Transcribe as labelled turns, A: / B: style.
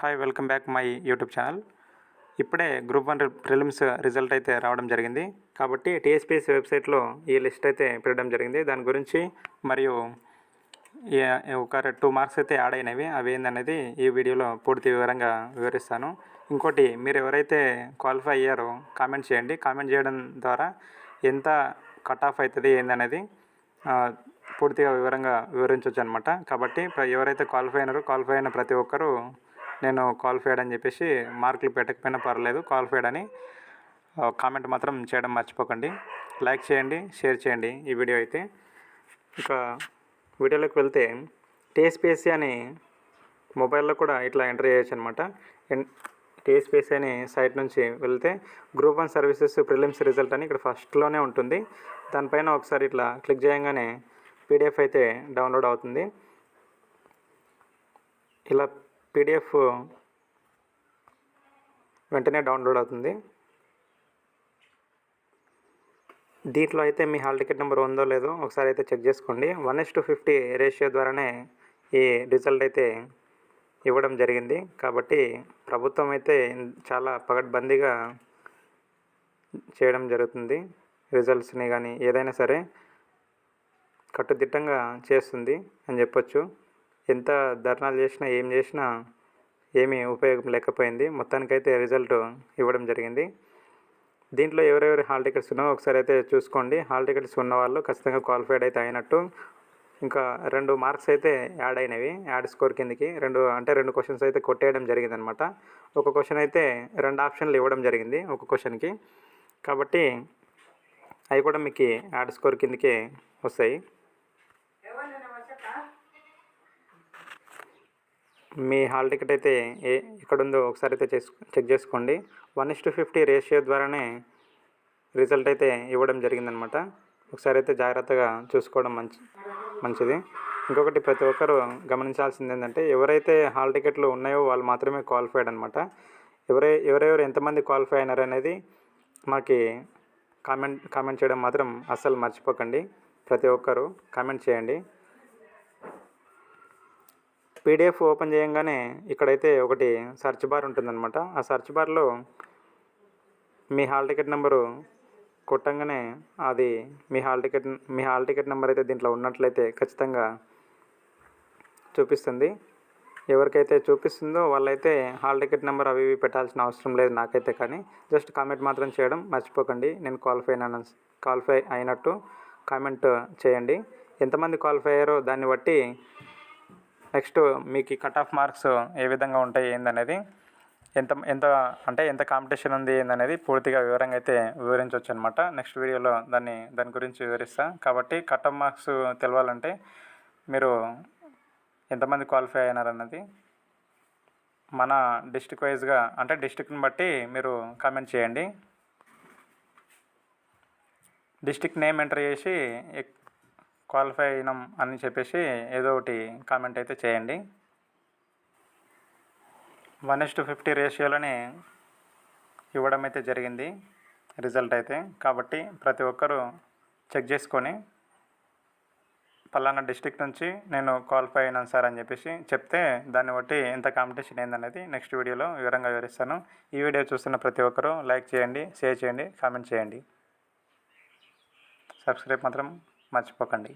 A: Hi welcome back my YouTube channel ఇప్పుడే group one prelims result అయితే రావడం జరిగింది. కాబట్టి టీఎస్పీఎస్ వెబ్సైట్లో ఈ లిస్ట్ అయితే పెట్టడం జరిగింది. దాని గురించి మరియు ఒక టూ మార్క్స్ అయితే యాడ్ అయినవి అవి ఏందనేది ఈ వీడియోలో పూర్తి వివరంగా వివరిస్తాను. ఇంకోటి మీరు ఎవరైతే క్వాలిఫై అయ్యారో కామెంట్ చేయండి. కామెంట్ చేయడం ద్వారా ఎంత కట్ ఆఫ్ అవుతుంది ఏందనేది పూర్తిగా వివరంగా వివరించవచ్చు అనమాట కాబట్టి ఎవరైతే క్వాలిఫై అయినారో క్వాలిఫై అయిన ప్రతి ఒక్కరూ నేను క్వాలిఫైడ్ అని చెప్పేసి మార్కులు పెట్టకపోయినా పర్లేదు క్వాలిఫైడ్ అని కామెంట్ మాత్రం చేయడం మర్చిపోకండి. లైక్ చేయండి షేర్ చేయండి ఈ వీడియో అయితే. ఇక వీడియోలోకి వెళ్తే టీఎస్పిఎస్సి అని మొబైల్లో కూడా ఇట్లా ఎంటర్ చేయొచ్చు అనమాట టీఎస్పిఎస్సి అని సైట్ నుంచి వెళ్తే group one services prelims result అని ఇక్కడ ఫస్ట్లోనే ఉంటుంది. దానిపైన ఒకసారి ఇట్లా క్లిక్ చేయగానే పీడిఎఫ్ అయితే డౌన్లోడ్ అవుతుంది. ఇలా పీడిఎఫ్ వెంటనే డౌన్లోడ్ అవుతుంది. దీంట్లో అయితే మీ హాల్ టికెట్ నెంబర్ ఉందో లేదో ఒకసారి అయితే చెక్ చేసుకోండి. One is to fifty ratio ద్వారానే ఈ రిజల్ట్ అయితే ఇవ్వడం జరిగింది. కాబట్టి ప్రభుత్వం అయితే చాలా పగడ్బందీగా చేయడం జరుగుతుంది. రిజల్ట్స్ని కానీ ఏదైనా సరే కట్టుదిట్టంగా చేస్తుంది అని చెప్పొచ్చు. ఎంత ధర్నాలు చేసినా ఏం చేసినా ఏమీ ఉపయోగం లేకపోయింది. మొత్తానికైతే రిజల్ట్ ఇవ్వడం జరిగింది. దీంట్లో ఎవరెవరి హాల్ టికెట్స్ ఉన్నాయో ఒకసారి అయితే చూసుకోండి. హాల్ టికెట్స్ ఉన్న వాళ్ళు ఖచ్చితంగా క్వాలిఫైడ్ అయితే అయినట్టు. ఇంకా రెండు మార్క్స్ అయితే యాడ్ అయినవి యాడ్ స్కోర్ కిందకి రెండు అంటే రెండు క్వశ్చన్స్ అయితే కొట్టేయడం జరిగింది అనమాట ఒక క్వశ్చన్ అయితే రెండు ఆప్షన్లు ఇవ్వడం జరిగింది ఒక క్వశ్చన్కి. కాబట్టి అవి కూడా మీకు యాడ్ స్కోర్ కిందకే వస్తాయి. మీ హాల్ టికెట్ అయితే ఏ ఎక్కడ ఉందో ఒకసారి అయితే చెక్ చేసుకోండి. One is to fifty ratio ద్వారానే రిజల్ట్ అయితే ఇవ్వడం జరిగిందనమాట. ఒకసారి అయితే జాగ్రత్తగా చూసుకోవడం మంచి మంచిది. ఇంకొకటి ప్రతి ఒక్కరు గమనించాల్సింది ఏంటంటే ఎవరైతే హాల్ టికెట్లు ఉన్నాయో వాళ్ళు మాత్రమే క్వాలిఫైడ్ అనమాట. ఎవరై ఎవరెవరు ఎంతమంది క్వాలిఫై అయినారు అనేది మాకు కామెంట్ కామెంట్ చేయడం మాత్రం అస్సలు మర్చిపోకండి. ప్రతి ఒక్కరు కామెంట్ చేయండి. పీడిఎఫ్ ఓపెన్ చేయంగానే ఇక్కడైతే ఒకటి సెర్చ్ బార్ ఉంటుందన్నమాట. ఆ సెర్చ్ బార్లో మీ హాల్ టికెట్ నెంబరు కొట్టంగానే అది మీ హాల్ టికెట్ మీ హాల్ టికెట్ నెంబర్ అయితే దీంట్లో ఉన్నట్లయితే ఖచ్చితంగా చూపిస్తుంది. ఎవరికైతే చూపిస్తుందో వాళ్ళైతే హాల్ టికెట్ నెంబర్ అవి ఇవి పెట్టాల్సిన అవసరం లేదు నాకైతే కానీ. జస్ట్ కామెంట్ మాత్రం చేయడం మర్చిపోకండి. నేను క్వాలిఫై అయినా క్వాలిఫై అయినట్టు కామెంట్ చేయండి. ఎంతమంది క్వాలిఫై అయ్యారో దాన్ని బట్టి నెక్స్ట్ మీకు కట్ ఆఫ్ మార్క్స్ ఏ విధంగా ఉంటాయి ఏందనేది ఎంత ఎంత అంటే ఎంత కాంపిటీషన్ ఉంది ఏందనేది పూర్తిగా వివరంగా అయితే వివరించవచ్చు అనమాట నెక్స్ట్ వీడియోలో దాన్ని దాని గురించి వివరిస్తాను కాబట్టి కట్ ఆఫ్ మార్క్స్ తెలవాలంటే మీరు ఎంతమంది క్వాలిఫై అయినారన్నది మన డిస్టిక్ వైజ్గా అంటే డిస్టిక్ని బట్టి మీరు కామెంట్ చేయండి. డిస్టిక్ నేమ్ ఎంటర్ చేసి ఎక్- క్వాలిఫై అయినాం అని చెప్పేసి ఏదో ఒకటి కామెంట్ అయితే చేయండి. వన్ ఎస్ టు ఫిఫ్టీ రేషియోలోనే ఇవ్వడం అయితే జరిగింది రిజల్ట్ అయితే. కాబట్టి ప్రతి ఒక్కరూ చెక్ చేసుకొని పలానా డిస్టిక్ నుంచి నేను క్వాలిఫై అయినాను సార్ అని చెప్పేసి చెప్తే దాన్ని బట్టి ఎంత కాంపిటీషన్ ఏందనేది నెక్స్ట్ వీడియోలో వివరంగా వివరిస్తాను. ఈ వీడియో చూస్తున్న ప్రతి ఒక్కరూ లైక్ చేయండి షేర్ చేయండి కామెంట్ చేయండి. సబ్స్క్రైబ్ మాత్రం మర్చిపోకండి.